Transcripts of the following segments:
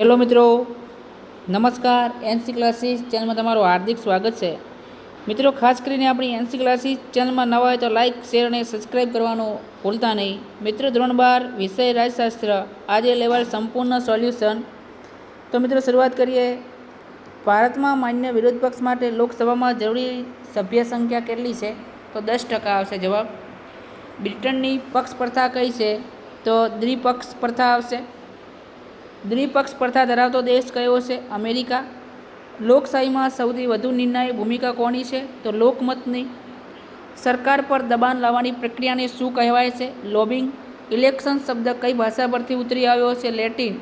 Hello મિત્રો, નમસ્કાર NC classes ચેનલમાં તમારું હાર્દિક સ્વાગત છે. મિત્રો, ખાસ કરીને આપણી એનસી ક્લાસીસ ચેનલમાં નવા હોય તો લાઇક શેર અને સબસ્ક્રાઇબ કરવાનું ભૂલતા નહીં. મિત્રો, ધોરણ બાર, વિષય રાજશાસ્ત્ર, આજે લેવલ સંપૂર્ણ સોલ્યુશન તો મિત્રો, શરૂઆત કરીએ. ભારતમાં માન્ય વિરોધ પક્ષ માટે લોકસભામાં જરૂરી સભ્ય સંખ્યા કેટલી છે? તો દસ ટકા આવશે જવાબ. બ્રિટનની પક્ષ પ્રથા કઈ છે? તો દ્વિપક્ષ પ્રથા આવશે. દ્વિપક્ષ પ્રથા ધરાવતો દેશ કયો છે? અમેરિકા. લોકશાહીમાં સૌથી વધુ નિર્ણાયક ભૂમિકા કોની છે? તો લોકમતની. સરકાર પર દબાણ લાવવાની પ્રક્રિયાને શું કહેવાય છે? લોબિંગ. ઇલેક્શન શબ્દ કઈ ભાષા પરથી ઉતરી આવ્યો છે? લેટિન.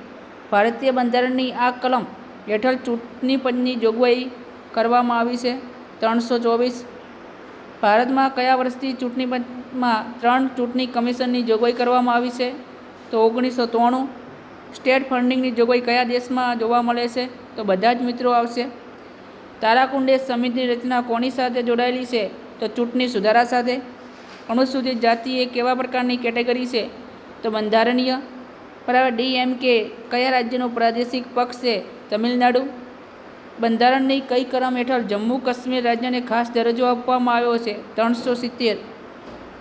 ભારતીય બંધારણની આ કલમ હેઠળ ચૂંટણી પંચની જોગવાઈ કરવામાં આવી છે. ત્રણસો ચોવીસ. ભારતમાં કયા વર્ષથી ચૂંટણી પંચમાં ત્રણ ચૂંટણી કમિશનની જોગવાઈ કરવામાં આવી છે? તો ઓગણીસો ત્રાણું સ્ટેટ ફંડિંગની જોગવાઈ કયા દેશમાં જોવા મળે છે, તો બધા જ મિત્રો આવશે. તારાકુંડે સમિતિની રચના કોની સાથે જોડાયેલી છે, તો ચૂંટણી સુધારા સાથે. અનુસૂચિત જાતિ એ કેવા પ્રકારની કેટેગરી છે, તો બંધારણીય. બરાબર, ડીએમકે કયા રાજ્યનો પ્રાદેશિક પક્ષ છે, તમિલનાડુ. બંધારણની કઈ ક્રમ હેઠળ જમ્મુ કાશ્મીર રાજ્યને ખાસ દરજ્જો આપવામાં આવ્યો છે, ત્રણસો સિત્તેર.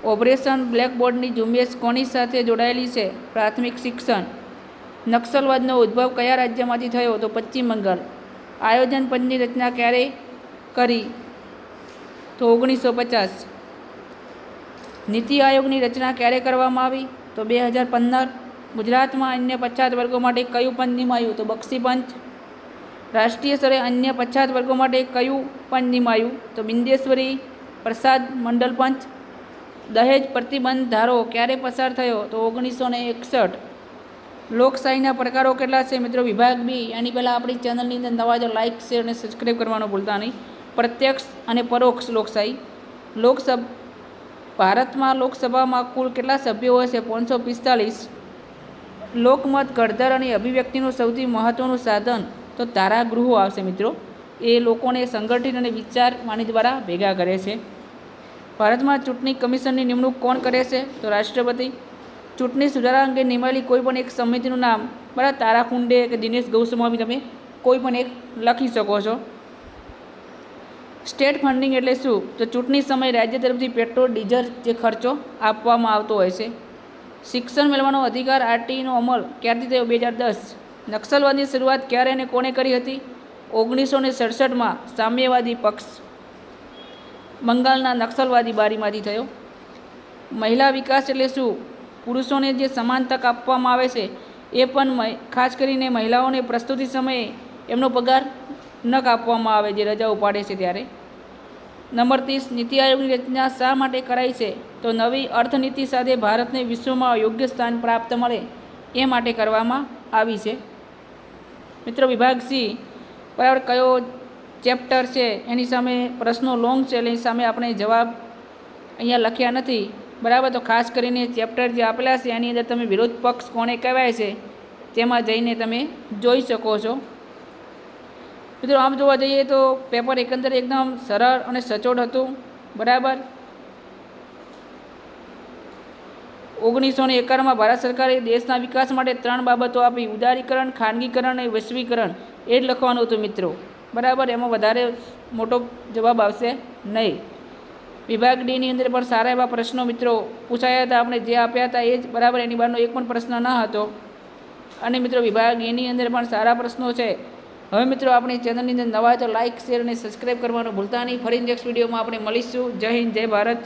ઓપરેશન બ્લેકબોર્ડની ઝુંબેશ કોની સાથે જોડાયેલી છે, પ્રાથમિક શિક્ષણ. નક્સલવાદનો ઉદ્ભવ કયા રાજ્યમાંથી થયો તો પશ્ચિમ બંગાળ. આયોજન પંચની રચના ક્યારે કરી? તો ઓગણીસો પચાસ નીતિ આયોગની રચના ક્યારે કરવામાં આવી? તો બે હજાર પંદર. ગુજરાતમાં અન્ય પછાત વર્ગો માટે કયું પંચ નિમાયું? તો બક્ષી પંચ. રાષ્ટ્રીય સ્તરે અન્ય પછાત વર્ગો માટે કયું પંચ નિમાયું? તો બિંદેશ્વરી પ્રસાદ મંડળ પંચ. દહેજ પ્રતિબંધ ધારો ક્યારે પસાર થયો? તો ઓગણીસો ને એકસઠ. લોકશાહીના પ્રકારો કેટલા છે મિત્રો? વિભાગ બી. એની પહેલાં આપણી ચેનલની અંદર નવા જો લાઇક શેર અને સબસ્ક્રાઈબ કરવાનું ભૂલતા નહીં. પ્રત્યક્ષ અને પરોક્ષ લોકશાહી લોકસભ ભારતમાં લોકસભામાં કુલ કેટલા સભ્યો હોય છે? પાંચસો પિસ્તાલીસ. લોકમત ઘડતર અને અભિવ્યક્તિનું સૌથી મહત્ત્વનું સાધન તો ધારાગૃહો આવશે મિત્રો. એ લોકોને સંગઠિત અને વિચાર વાણી દ્વારા ભેગા કરે છે. ભારતમાં ચૂંટણી કમિશનની નિમણૂક કોણ કરે છે? તો રાષ્ટ્રપતિ ચૂંટણી સુધારા અંગે નિમાયેલી કોઈ પણ એક સમિતિનું નામ બરાબર તારાકુંડે કે દિનેશ ગૌસ્વામી તમે કોઈ પણ એક લખી શકો છો. સ્ટેટ ફંડિંગ એટલે શું? તો ચૂંટણી સમયે રાજ્ય તરફથી પેટ્રોલ, ડીઝલ જે ખર્ચો આપવામાં આવતો હોય છે. શિક્ષણ મેળવવાનો અધિકાર આરટીનો અમલ ક્યારથી થયો? બે હજાર દસ. નક્સલવાદની શરૂઆત ક્યારે અને કોણે કરી હતી? ઓગણીસો ને સડસઠમાં સામ્યવાદી પક્ષ બંગાળના નક્સલવાદી બારીમાંથી થયો. મહિલા વિકાસ એટલે શું? પુરુષોને જે સમાન તક આપવામાં આવે છે, એ પણ ખાસ કરીને મહિલાઓને પ્રસ્તુતિ સમયે એમનો પગાર ન કાપવામાં આવે જે રજાઓ પાડે છે ત્યારે. નંબર ત્રીસ, નીતિ આયોગની રચના શા માટે કરાઈ છે? તો નવી અર્થનીતિ સાથે ભારતને વિશ્વમાં યોગ્ય સ્થાન પ્રાપ્ત મળે એ માટે કરવામાં આવી છે. મિત્રો, વિભાગ સી બરાબર કયો ચેપ્ટર છે? એની સામે પ્રશ્નો લોંગ છે એની સામે આપણે જવાબ અહીંયા લખ્યા નથી. બરાબર, તો ખાસ કરીને ચેપ્ટર જે આપેલા છે, એની અંદર તમે વિરોધ પક્ષ કોને કહેવાય છે, તેમાં જઈને તમે જોઈ શકો છો. મિત્રો, આમ જોવા જઈએ તો પેપર એકંદરે એકદમ સરળ અને સચોટ હતું, બરાબર? ઓગણીસો ને એકાણમાં ભારત સરકારે દેશના વિકાસ માટે ત્રણ બાબતો આપી, ઉદારીકરણ, ખાનગીકરણ અને વૈશ્વિકરણ, એ જ લખવાનું હતું, મિત્રો. બરાબર? એમાં વધારે મોટો જવાબ આવશે નહીં. વિભાગ ડીની અંદર પણ સારા એવા પ્રશ્નો મિત્રો પૂછાયા હતા, આપણે જે આપ્યા હતા એ જ બરાબર એની બહારનો એક પણ પ્રશ્ન ન હતો. અને મિત્રો વિભાગ એની અંદર પણ સારા પ્રશ્નો છે. હવે મિત્રો આપણી ચેનલની અંદર નવા તો લાઇક શેર અને સબસ્ક્રાઈબ કરવાનું ભૂલતા નહીં. ફરી નેક્સ્ટ વિડીયોમાં આપણે મળીશું. જય હિન્દ, જય ભારત.